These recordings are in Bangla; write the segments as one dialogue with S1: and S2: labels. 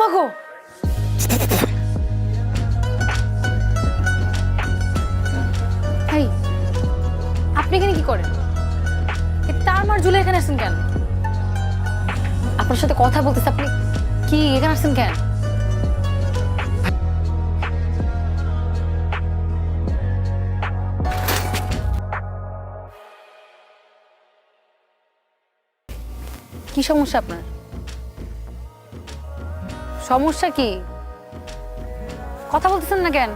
S1: মাগো এই আপনি এখানে কি করেন? তার মার ঝুলে এখানে আসছেন কেন? আপনার সাথে কথা বলতেছে, আপনি কি এখানে আসছেন কেন? কি সমস্যা আপনার? সমস্যা কি? কথা বলতেছেন না কেন?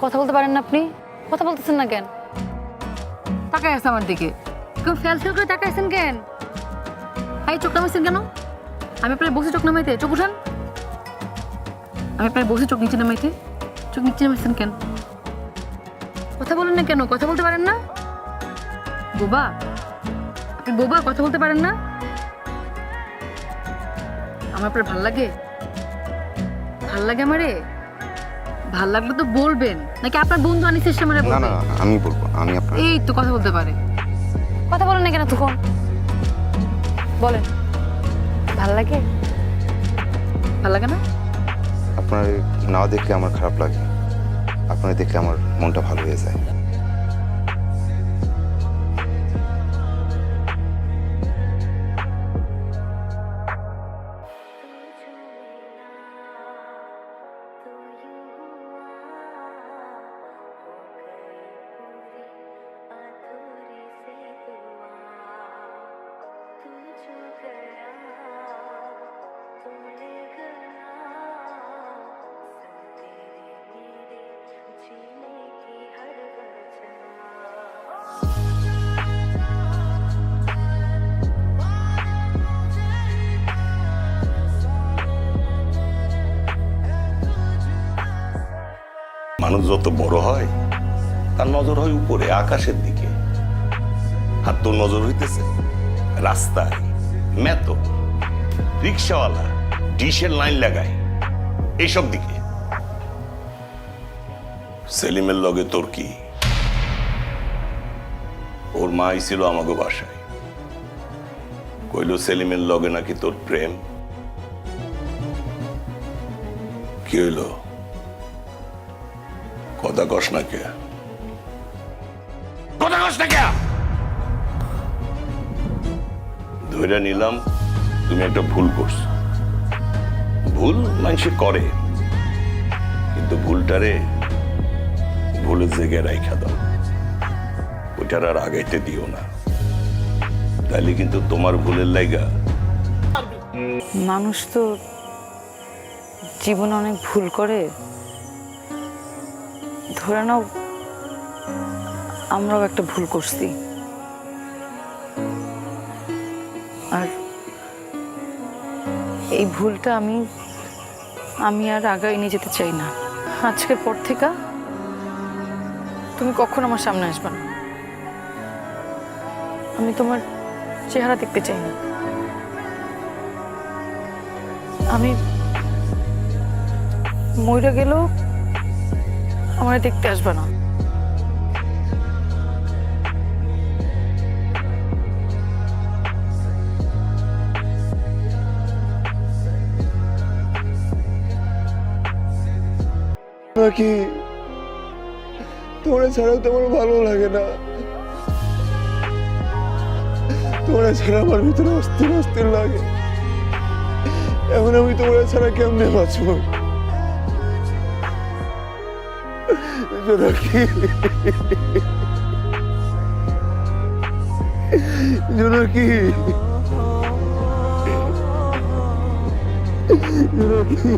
S1: কথা বলতে পারেন না আপনি? কথা বলতেছেন না কেন? তাকাই আছে আমার দিকে। কেউ ফেল ফেল করে তাকায় আছেন কেন? এই চোখ নামাইছেন কেন? আমি আপনার বসে চোখ নামাইতে, চোখ উঠান। আমি আপনার বসে চোখ নিচে নামাইতে, চোখ নিচে নামাইছেন কেন? কথা বলেন না কেন? কথা বলতে পারেন না? বোবা, আপনি বোবা, কথা বলতে পারেন না? আমার আপনার ভালো লাগে? ভালো লাগে আমারে? ভালো লাগলে তো বলবেন। নাকি আপনার বন্ধু আনিস এসে আমারে
S2: না
S1: বলবে?
S2: না আমি বলব আমি আপনার
S1: এই তো কথা বলতে পারে। কথা বলেন না কেন তখন? বলেন। ভালো লাগে? ভালো লাগে না?
S2: আপনার না দেখলে আমার খারাপ লাগে। আপনার দেখলে আমার মনটা ভালো হয়ে যায়।
S3: মানুষ যত বড় হয়, তার নজর হয় উপরে, আকাশের দিকে। আর তোর নজর হইতেছে রাস্তায়, মেতো, রিক্সাওয়ালা, ডিশের লাইন লাগায়, এইসব দিকে। সেলিমের লগে তোর কি? ওর মা ছিল আমাকে বাসায়। কইল, সেলিমের লগে নাকি তোর প্রেম? কি হইল? কথা কস না কে? কথা কস না কে? ধরে নিলাম তুমি একটা ভুল করছ। ভুল মানুষ করে কিন্তু ভুলটারে ভুলের জায়গায় রাইখা দাও। ওইটার আর আগাইতে দিও না। তাইলে কিন্তু তোমার ভুলের লাইগা।
S4: মানুষ তো জীবনে অনেক ভুল করে। ধরে নাও, আমরাও একটা ভুল করছি। আর এই ভুলটা আমি আমি আর আগায় নিয়ে যেতে চাই না। আজকের পর থেকে তুমি কখন আমার সামনে আসবে না। আমি তোমার চেহারা দেখতে চাই না। আমি মইরা গেলেও আমার দেখতে আসবে না।
S5: নাকি তোমরা ছাড়াও তোমার ভালো লাগে না। তোমরা ছাড়া আমার ভিতরে অস্থির অস্থির লাগে। এখন আমি তোমরা ছাড়া কেমনে বাঁচবো? জোনাকি। জোনাকি। জোনাকি